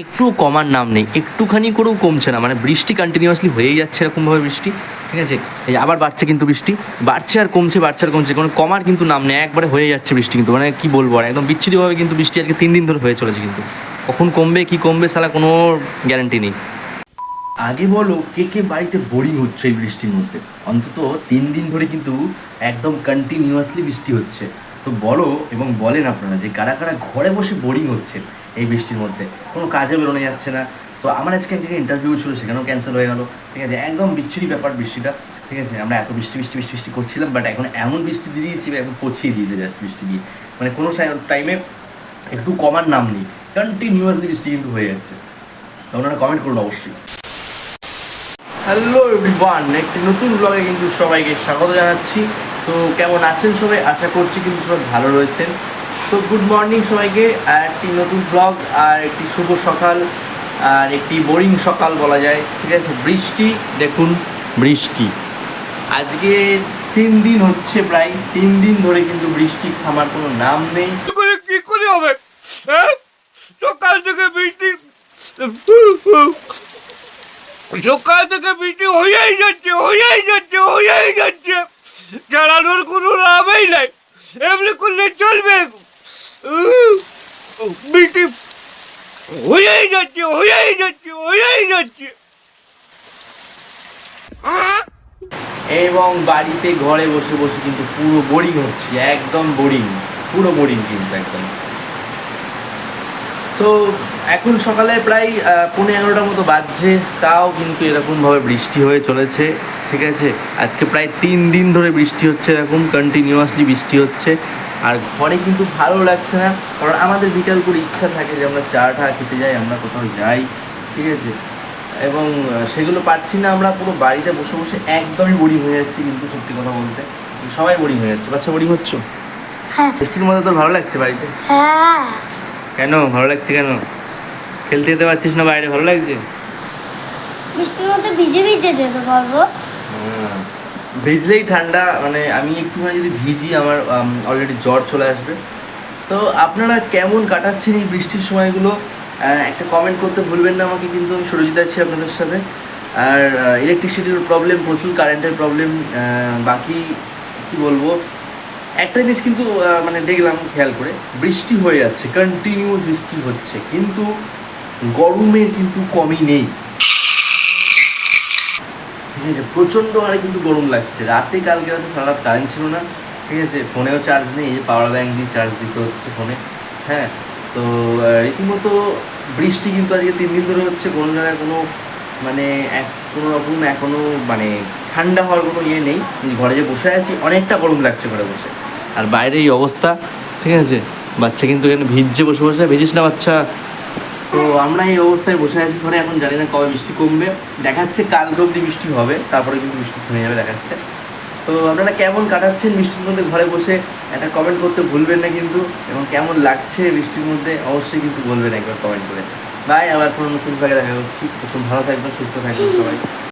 একটু কমার নাম নেই, একটুখানি করেও কমছে না মানে বৃষ্টি কন্টিনিউয়াসলি হয়েই যাচ্ছে এরকমভাবে বৃষ্টি, ঠিক আছে? এই আবার বাড়ছে কিন্তু বৃষ্টি, বাড়ছে আর কমছে, বাড়ছে আর কমছে, কোনো কমার কিন্তু নাম নেই, একবারে হয়ে যাচ্ছে বৃষ্টি কিন্তু মানে কি বলব আর, একদম বিচ্ছিরিভাবে কিন্তু বৃষ্টি আজকে তিন দিন ধরে হয়ে চলেছে কিন্তু, কখন কমবে, কি কমবে সালা কোনো গ্যারান্টি নেই। আগে বলো, কে কে বাড়িতে বোরিং হচ্ছে এই বৃষ্টির মধ্যে? অন্তত তিন দিন ধরে কিন্তু একদম কন্টিনিউয়াসলি বৃষ্টি হচ্ছে। তো বলো এবং বলেন আপনারা যে কারা কারা ঘরে বসে বোরিং হচ্ছে এই বৃষ্টির মধ্যে। কোনো কাজে বেরোনো যাচ্ছে না। সো আমার আজকে এক জায়গায় ইন্টারভিউ ছিল, সেখানেও ক্যান্সেল হয়ে গেল। ঠিক আছে, একদম বিচ্ছিরি ব্যাপার বৃষ্টিটা। ঠিক আছে, আমরা এত বৃষ্টি বৃষ্টি বৃষ্টি বৃষ্টি করছিলাম বাট এখন এমন বৃষ্টি দিয়ে দিয়েছি এখন পচিয়ে দিয়েছে জাস্ট বৃষ্টি দিয়ে। মানে কোনো টাইমে একটু কমার নাম নেই। কন্টিনিউয়াসলি বৃষ্টি কিন্তু হয়ে যাচ্ছে। ওনারা কমেন্ট করুন অবশ্যই। হ্যালো এভরিওয়ান একটি নতুন ব্লগে কিন্তু সবাইকে স্বাগত জানাচ্ছি। তো কেমন আছেন সবাই? আশা করছি কিন্তু সবাই ভালো রয়েছেন। তো গুড মর্নিং সবাইকে। আর একটি নতুন ব্লগ আর একটি শুভ সকাল, আর একটি বোরিং সকাল বলা যায়। ঠিক আছে? বৃষ্টি, দেখুন, বৃষ্টি। আজকে তিন দিন হচ্ছে প্রায়। তিন দিন ধরে কিন্তু বৃষ্টি থামার কোনো নাম নেই। কি করে হবে? হ্যাঁ? সকাল থেকে বৃষ্টি সকাল থেকে বৃষ্টি হয়েই যাচ্ছে হয়েই যাচ্ছে হয়েই যাচ্ছে। চালানোর কোনো লাভই নাই। এমনি করলে চলবে। বিটি হয়েই যাচ্ছে হয়েই যাচ্ছে হয়েই যাচ্ছে। এবং বাড়িতে ঘরে বসে বসে কিন্তু পুরো বোরিং হচ্ছে, একদম বোরিং পুরো বোরিং কিন্তু একদম। সো এখন সকালে প্রায় পনেরো এগারোটার মতো বাজছে তাও কিন্তু এরকমভাবে বৃষ্টি হয়ে চলেছে ঠিক আছে? আজকে প্রায় তিন দিন ধরে বৃষ্টি হচ্ছে এরকম কন্টিনিউয়াসলি বৃষ্টি হচ্ছে আর ঘরে কিন্তু ভালো লাগছে না কারণ আমাদের বিকাল করে ইচ্ছা থাকে যে আমরা চা টা খেতে যাই আমরা কোথাও যাই ঠিক আছে? এবং সেগুলো পাচ্ছি না আমরা পুরো বাড়িতে বসে বসে একদমই বোরিং হয়ে যাচ্ছি কিন্তু সত্যি কথা বলতে সবাই বোরিং হয়ে যাচ্ছে। বাচ্চা বোরিং হচ্ছে? হ্যাঁ। বৃষ্টির মধ্যে তোর ভালো লাগছে বাড়িতে? হ্যাঁ। কেন? ভালো লাগছে কেন? খেলতে যেতে পারছিস না বাইরে ভালো লাগছে? বৃষ্টির মধ্যে ভিজে ভিজে যেতে পারব। ভিজলেই ঠান্ডা মানে আমি একটুখানি যদি ভিজি আমার অলরেডি জ্বর চলে আসবে। তো আপনারা কেমন কাটাচ্ছেন এই বৃষ্টির সময়গুলো? একটা কমেন্ট করতে ভুলবেন না আমাকে কিন্তু আমি সুরজিৎ আছি আপনাদের সাথে। আর ইলেকট্রিসিটির প্রবলেম প্রচুর কারেন্টের প্রবলেম বাকি কি বলব? একটা জিনিস কিন্তু মানে দেখলাম খেয়াল করে, বৃষ্টি হয়ে যাচ্ছে কন্টিনিউ বৃষ্টি হচ্ছে, কিন্তু গরমের কিন্তু কমই নেই। ঠিক আছে, প্রচণ্ড হারে কিন্তু গরম লাগছে। রাতে কালকে রাতে সারা রাত কারেন্ট ছিল না, ঠিক আছে, ফোনেও চার্জ নেই, এই যে পাওয়ার ব্যাঙ্ক দিয়ে চার্জ দিতে হচ্ছে ফোনে হ্যাঁ তো রীতিমতো বৃষ্টি কিন্তু আজকে তিন দিন ধরে হচ্ছে, কোনো জায়গায় কোনো মানে এক, কোনো রকম এখনও মানে ঠান্ডা হওয়ার কোনো ইয়ে নেই। ঘরে যে বসে আছি অনেকটা গরম লাগছে ঘরে বসে। আর বাইরে এই অবস্থা ঠিক আছে? বাচ্চা কিন্তু এখানে ভিজছে বসে বসে ভিজিস না বাচ্চা। তো আমরা এই অবস্থায় বসে আছি ঘরে এখন জানি না কবে বৃষ্টি কমবে। দেখাচ্ছে কালকে অবধি বৃষ্টি হবে তারপরে কিন্তু বৃষ্টি থেমে যাবে দেখাচ্ছে। তো আপনারা কেমন কাটাচ্ছেন বৃষ্টির মধ্যে ঘরে বসে একটা কমেন্ট করতে ভুলবেন না কিন্তু এবং কেমন লাগছে বৃষ্টির মধ্যে অবশ্যই কিন্তু বলবেন একবার কমেন্ট করে। বাই আবার কোনো নতুন ভাগে দেখা করছি খুব ভালো থাকবেন সুস্থ থাকবেন সবাই।